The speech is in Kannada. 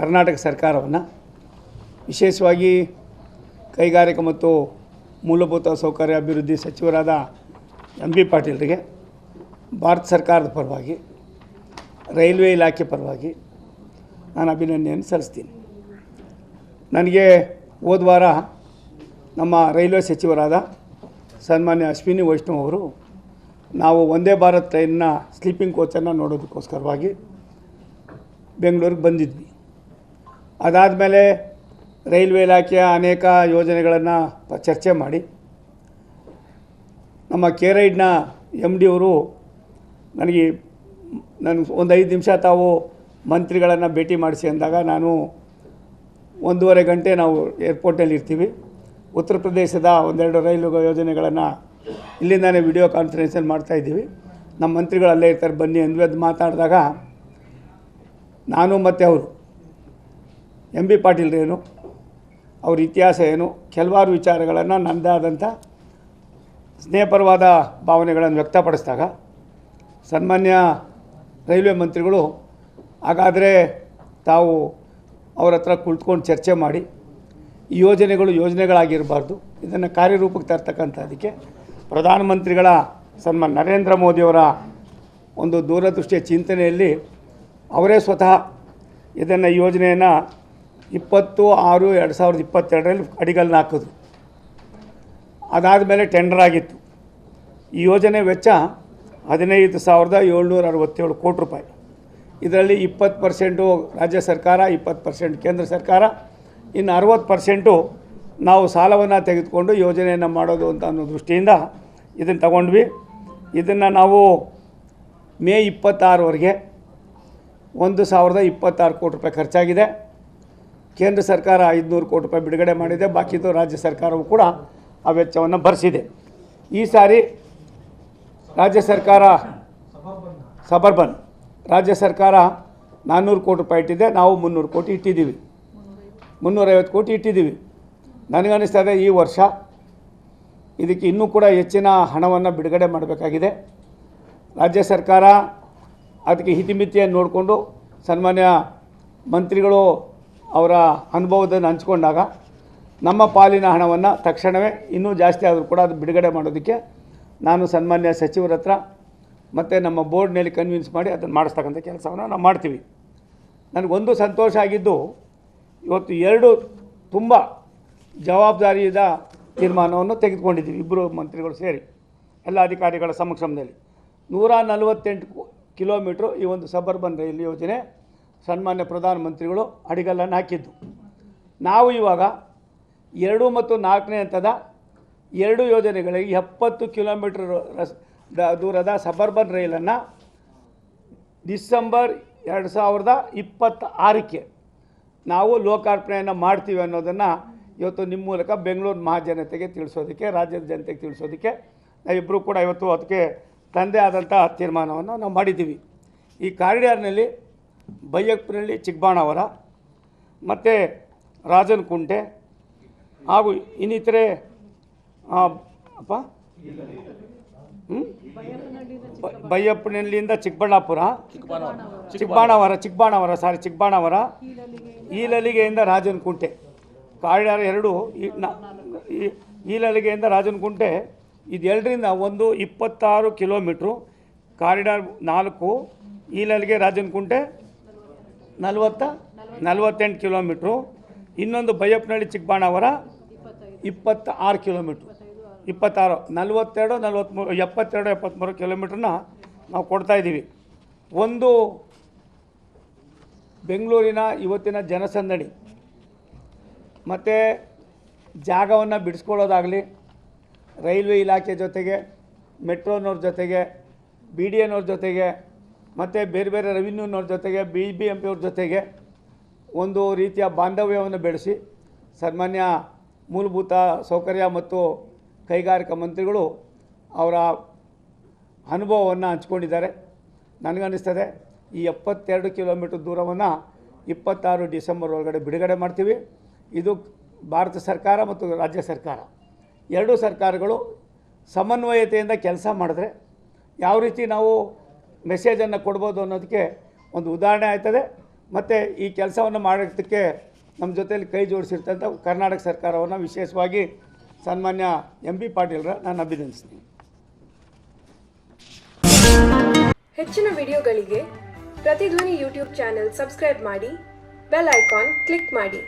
ಕರ್ನಾಟಕ ಸರ್ಕಾರವನ್ನು ವಿಶೇಷವಾಗಿ ಕೈಗಾರಿಕಾ ಮತ್ತು ಮೂಲಭೂತ ಸೌಕರ್ಯ ಅಭಿವೃದ್ಧಿ ಸಚಿವರಾದ ಎಂ ಬಿ ಪಾಟೀಲ್ರಿಗೆ ಭಾರತ ಸರ್ಕಾರದ ಪರವಾಗಿ, ರೈಲ್ವೆ ಇಲಾಖೆ ಪರವಾಗಿ ನಾನು ಅಭಿನಂದನೆಯನ್ನು ಸಲ್ಲಿಸ್ತೀನಿ. ನನಗೆ ಹೋದ ವಾರ ನಮ್ಮ ರೈಲ್ವೆ ಸಚಿವರಾದ ಸನ್ಮಾನ್ಯ ಅಶ್ವಿನಿ ವೈಷ್ಣವ್ ಅವರು ನಾವು ಒಂದೇ ಭಾರತ್ ಟ್ರೈನ್ನ ಸ್ಲೀಪಿಂಗ್ ಕೋಚನ್ನು ನೋಡೋದಕ್ಕೋಸ್ಕರವಾಗಿ ಬೆಂಗಳೂರಿಗೆ ಬಂದಿದ್ವಿ. ಅದಾದಮೇಲೆ ರೈಲ್ವೆ ಇಲಾಖೆಯ ಅನೇಕ ಯೋಜನೆಗಳನ್ನು ಚರ್ಚೆ ಮಾಡಿ. ನಮ್ಮ ಕೇರೈಡ್ನ ಎಂ ಡಿ ಅವರು ನನಗೆ ನನಗೆ ಒಂದು ಐದು ನಿಮಿಷ ತಾವು ಮಂತ್ರಿಗಳನ್ನು ಭೇಟಿ ಮಾಡಿಸಿ ಅಂದಾಗ ನಾನು ಒಂದೂವರೆ ಗಂಟೆ ನಾವು ಏರ್ಪೋರ್ಟಲ್ಲಿ ಇರ್ತೀವಿ. ಉತ್ತರ ಪ್ರದೇಶದ ಒಂದೆರಡು ರೈಲು ಯೋಜನೆಗಳನ್ನು ಇಲ್ಲಿಂದಾನೇ ವಿಡಿಯೋ ಕಾನ್ಫರೆನ್ಸಲ್ಲಿ ಮಾಡ್ತಾಯಿದ್ದೀವಿ ನಮ್ಮ ಮಂತ್ರಿಗಳು ಅಲ್ಲೇ ಇರ್ತಾರೆ, ಬನ್ನಿ ಅಂದ್ವಿ. ಅದು ಮಾತಾಡಿದಾಗ ನಾನು ಮತ್ತು ಅವರು ಎಂ ಬಿ ಪಾಟೀಲ್ರೇನು ಅವ್ರ ಇತಿಹಾಸ ಏನು, ಕೆಲವಾರು ವಿಚಾರಗಳನ್ನು ನನ್ನದೇ ಆದಂಥ ಸ್ನೇಹಪರವಾದ ಭಾವನೆಗಳನ್ನು ವ್ಯಕ್ತಪಡಿಸಿದಾಗ ಸನ್ಮಾನ್ಯ ರೈಲ್ವೆ ಮಂತ್ರಿಗಳು ಹಾಗಾದರೆ ತಾವು ಅವ್ರ ಹತ್ರ ಕುಳಿತುಕೊಂಡು ಚರ್ಚೆ ಮಾಡಿ ಈ ಯೋಜನೆಗಳು ಯೋಜನೆಗಳಾಗಿರಬಾರ್ದು, ಇದನ್ನು ಕಾರ್ಯರೂಪಕ್ಕೆ ತರ್ತಕ್ಕಂಥದ್ದಕ್ಕೆ ಪ್ರಧಾನಮಂತ್ರಿಗಳ ಸನ್ಮಾನ್, ನರೇಂದ್ರ ಮೋದಿಯವರ ಒಂದು ದೂರದೃಷ್ಟಿಯ ಚಿಂತನೆಯಲ್ಲಿ ಅವರೇ ಸ್ವತಃ ಇದನ್ನು ಯೋಜನೆಯನ್ನು ಇಪ್ಪತ್ತು, ಆರು, ಎರಡು ಸಾವಿರದ ಇಪ್ಪತ್ತೆರಡರಲ್ಲಿ ಅಡಿಗಲ್ನ ಹಾಕಿದ್ರು. ಅದಾದಮೇಲೆ ಟೆಂಡರ್ ಆಗಿತ್ತು. ಈ ಯೋಜನೆ ವೆಚ್ಚ ಹದಿನೈದು ಸಾವಿರದ ಏಳ್ನೂರ ಅರವತ್ತೇಳು ಕೋಟಿ ರೂಪಾಯಿ. ಇದರಲ್ಲಿ ಇಪ್ಪತ್ತು ಪರ್ಸೆಂಟು ರಾಜ್ಯ ಸರ್ಕಾರ, ಇಪ್ಪತ್ತು ಪರ್ಸೆಂಟ್ ಕೇಂದ್ರ ಸರ್ಕಾರ, ಇನ್ನು ಅರವತ್ತು ಪರ್ಸೆಂಟು ನಾವು ಸಾಲವನ್ನು ತೆಗೆದುಕೊಂಡು ಯೋಜನೆಯನ್ನು ಮಾಡೋದು ಅಂತ ಅನ್ನೋ ದೃಷ್ಟಿಯಿಂದ ಇದನ್ನು ತಗೊಂಡ್ವಿ. ಇದನ್ನು ನಾವು ಮೇ ಇಪ್ಪತ್ತಾರವರೆಗೆ ಒಂದು ಸಾವಿರದ ಇಪ್ಪತ್ತಾರು ಕೋಟಿ ರೂಪಾಯಿ ಖರ್ಚಾಗಿದೆ. ಕೇಂದ್ರ ಸರ್ಕಾರ ಐದುನೂರು ಕೋಟಿ ರೂಪಾಯಿ ಬಿಡುಗಡೆ ಮಾಡಿದೆ. ಬಾಕಿದು ರಾಜ್ಯ ಸರ್ಕಾರವು ಕೂಡ ಆ ವೆಚ್ಚವನ್ನು ಭರಿಸಿದೆ. ಈ ಸಾರಿ ರಾಜ್ಯ ಸರ್ಕಾರ ಸಬರ್ಬನ್. ರಾಜ್ಯ ಸರ್ಕಾರ ನಾನ್ನೂರು ಕೋಟಿ ರೂಪಾಯಿ ಇಟ್ಟಿದೆ. ನಾವು ಮುನ್ನೂರು ಕೋಟಿ ಇಟ್ಟಿದ್ದೀವಿ. ಮುನ್ನೂರೈವತ್ತು ಕೋಟಿ ಇಟ್ಟಿದ್ದೀವಿ. ನನಗನ್ನಿಸ್ತದೆ ಈ ವರ್ಷ ಇದಕ್ಕೆ ಇನ್ನೂ ಕೂಡ ಹೆಚ್ಚಿನ ಹಣವನ್ನು ಬಿಡುಗಡೆ ಮಾಡಬೇಕಾಗಿದೆ. ರಾಜ್ಯ ಸರ್ಕಾರ ಅದಕ್ಕೆ ಹಿತಿಮಿತಿಯನ್ನು ನೋಡಿಕೊಂಡು ಸನ್ಮಾನ್ಯ ಮಂತ್ರಿಗಳು ಅವರ ಅನುಭವದನ್ನು ಹಂಚ್ಕೊಂಡಾಗ ನಮ್ಮ ಪಾಲಿನ ಹಣವನ್ನು ತಕ್ಷಣವೇ ಇನ್ನೂ ಜಾಸ್ತಿ ಆದರೂ ಕೂಡ ಅದು ಬಿಡುಗಡೆ ಮಾಡೋದಕ್ಕೆ ನಾನು ಸನ್ಮಾನ್ಯ ಸಚಿವರ ಹತ್ರ ಮತ್ತು ನಮ್ಮ ಬೋರ್ಡ್ನಲ್ಲಿ ಕನ್ವಿನ್ಸ್ ಮಾಡಿ ಅದನ್ನು ಮಾಡಿಸ್ತಕ್ಕಂಥ ಕೆಲಸವನ್ನು ನಾವು ಮಾಡ್ತೀವಿ. ನನಗೊಂದು ಸಂತೋಷ ಆಗಿದ್ದು ಇವತ್ತು ಎರಡು ತುಂಬ ಜವಾಬ್ದಾರಿಯಿಂದ ತೀರ್ಮಾನವನ್ನು ತೆಗೆದುಕೊಂಡಿದ್ದೀವಿ. ಇಬ್ಬರು ಮಂತ್ರಿಗಳು ಸೇರಿ, ಎಲ್ಲ ಅಧಿಕಾರಿಗಳ ಸಮಕ್ಷಮದಲ್ಲಿ. ನೂರ ನಲವತ್ತೆಂಟು ಕಿಲೋಮೀಟ್ರು ಈ ಒಂದು ಸಬರ್ಬನ್ ರೈಲ್ ಯೋಜನೆ ಸನ್ಮಾನ್ಯ ಪ್ರಧಾನಮಂತ್ರಿಗಳು ಅಡಿಗಲ್ಲನ್ನು ಹಾಕಿದ್ದು. ನಾವು ಇವಾಗ ಎರಡು ಮತ್ತು ನಾಲ್ಕನೇ ಹಂತದ ಎರಡು ಯೋಜನೆಗಳಿಗೆ ಎಪ್ಪತ್ತು ಕಿಲೋಮೀಟ್ರ್ ರಸ್ ದೂರದ ಸಬರ್ಬನ್ ರೈಲನ್ನು ಡಿಸೆಂಬರ್ ಎರಡು ಸಾವಿರದ ಇಪ್ಪತ್ತ ಆರಕ್ಕೆ ನಾವು ಲೋಕಾರ್ಪಣೆಯನ್ನು ಮಾಡ್ತೀವಿ ಅನ್ನೋದನ್ನು ಇವತ್ತು ನಿಮ್ಮ ಮೂಲಕ ಬೆಂಗಳೂರು ಮಹಾಜನತೆಗೆ ತಿಳಿಸೋದಕ್ಕೆ, ರಾಜ್ಯದ ಜನತೆಗೆ ತಿಳಿಸೋದಕ್ಕೆ ನಾವಿಬ್ಬರು ಕೂಡ ಇವತ್ತು ಅದಕ್ಕೆ ತಂದೆ ಆದಂಥ ತೀರ್ಮಾನವನ್ನು ನಾವು ಮಾಡಿದ್ದೀವಿ. ಈ ಕಾರಿಡಾರ್ನಲ್ಲಿ ಬೈಯಪ್ಪನಹಳ್ಳಿ ಚಿಕ್ಕಬಾಣವರ, ಮತ್ತು ರಾಜನಕುಂಟೆ ಹಾಗೂ ಇನ್ನಿತರೆ ಅಪ್ಪ? ಹ್ಞೂ ಬೈಯಪ್ಪನಹಳ್ಳಿಯಿಂದ ಚಿಕ್ಕಬಳ್ಳಾಪುರ, ಚಿಕ್ಕಬಾಣವರ ಚಿಕ್ಕಬಾಣವರ ಸಾರಿ ಚಿಕ್ಕಬಾಣವರ, ಈಲಲಿಗೆಯಿಂದ ರಾಜನಕುಂಟೆ ಕಾರಿಡಾರ್ ಎರಡು ಈಲಲಿಗೆಯಿಂದ ರಾಜನಕುಂಟೆ ಇದೆರಡರಿಂದ ಒಂದು ಇಪ್ಪತ್ತಾರು ಕಿಲೋಮೀಟ್ರು. ಕಾರಿಡಾರ್ ನಾಲ್ಕು, ಈಲಲಿಗೆ ರಾಜನಕುಂಟೆ ನಲವತ್ತ? ನಲವತ್ತೆಂಟು ಕಿಲೋಮೀಟ್ರು. ಇನ್ನೊಂದು ಬೈಯಪ್ಪನಹಳ್ಳಿ ಚಿಕ್ಕಬಾಣವರ ಇಪ್ಪತ್ತ ಆರು ಕಿಲೋಮೀಟ್ರು. ಇಪ್ಪತ್ತಾರು, ನಲವತ್ತೆರಡು ನಲವತ್ತ್ಮೂರು ಎಪ್ಪತ್ತೆರಡು ಎಪ್ಪತ್ತ್ಮೂರು ಕಿಲೋಮೀಟ್ರನ್ನ ನಾವು ಕೊಡ್ತಾಯಿದ್ದೀವಿ ಒಂದು ಬೆಂಗಳೂರಿನ ಇವತ್ತಿನ ಜನಸಂದಣಿ. ಮತ್ತು ಜಾಗವನ್ನು ಬಿಡಿಸ್ಕೊಳ್ಳೋದಾಗಲಿ, ರೈಲ್ವೆ ಇಲಾಖೆ ಜೊತೆಗೆ, ಮೆಟ್ರೋನವ್ರ ಜೊತೆಗೆ, ಬಿ ಡಿ ಎನವ್ರ ಜೊತೆಗೆ ಮತ್ತು ಬೇರೆ ಬೇರೆ ರೆವಿನ್ಯೂನವ್ರ ಜೊತೆಗೆ, ಬಿ ಬಿ ಎಂ ಪಿಯವ್ರ ಜೊತೆಗೆ ಒಂದು ರೀತಿಯ ಬಾಂಧವ್ಯವನ್ನು ಬೆಳೆಸಿ, ಸನ್ಮಾನ್ಯ ಮೂಲಭೂತ ಸೌಕರ್ಯ ಮತ್ತು ಕೈಗಾರಿಕಾ ಮಂತ್ರಿಗಳು ಅವರ ಅನುಭವವನ್ನು ಹಂಚ್ಕೊಂಡಿದ್ದಾರೆ. ನನಗನ್ನಿಸ್ತದೆ, ಈ ಎಪ್ಪತ್ತೆರಡು ಕಿಲೋಮೀಟರ್ ದೂರವನ್ನು ಇಪ್ಪತ್ತಾರು ಡಿಸೆಂಬರ್ ಒಳಗಡೆ ಬಿಡುಗಡೆ ಮಾಡ್ತೀವಿ. ಇದು ಭಾರತ ಸರ್ಕಾರ ಮತ್ತು ರಾಜ್ಯ ಸರ್ಕಾರ. ಎರಡೂ ಸರ್ಕಾರಗಳು ಸಮನ್ವಯತೆಯಿಂದ ಕೆಲಸ ಮಾಡಿದ್ರೆ, ಯಾವ ರೀತಿ ನಾವು ಮೆಸೇಜನ್ನು ಕೊಡ್ಬೋದು ಅನ್ನೋದಕ್ಕೆ ಒಂದು ಉದಾಹರಣೆ ಆಯ್ತದೆ. ಮತ್ತು ಈ ಕೆಲಸವನ್ನು ಮಾಡೋದಕ್ಕೆ ನಮ್ಮ ಜೊತೆಯಲ್ಲಿ ಕೈ ಜೋಡಿಸಿರ್ತಂಥ ಕರ್ನಾಟಕ ಸರ್ಕಾರವನ್ನು ವಿಶೇಷವಾಗಿ ಸನ್ಮಾನ್ಯ ಎಂ ಬಿ ಪಾಟೀಲ್ರ ನಾನು ಅಭಿನಂದಿಸ್ತೀನಿ. ಹೆಚ್ಚಿನ ವಿಡಿಯೋಗಳಿಗೆ ಪ್ರತಿಧ್ವನಿ ಯೂಟ್ಯೂಬ್ ಚಾನೆಲ್ ಸಬ್ಸ್ಕ್ರೈಬ್ ಮಾಡಿ, ಬೆಲ್ ಐಕಾನ್ ಕ್ಲಿಕ್ ಮಾಡಿ.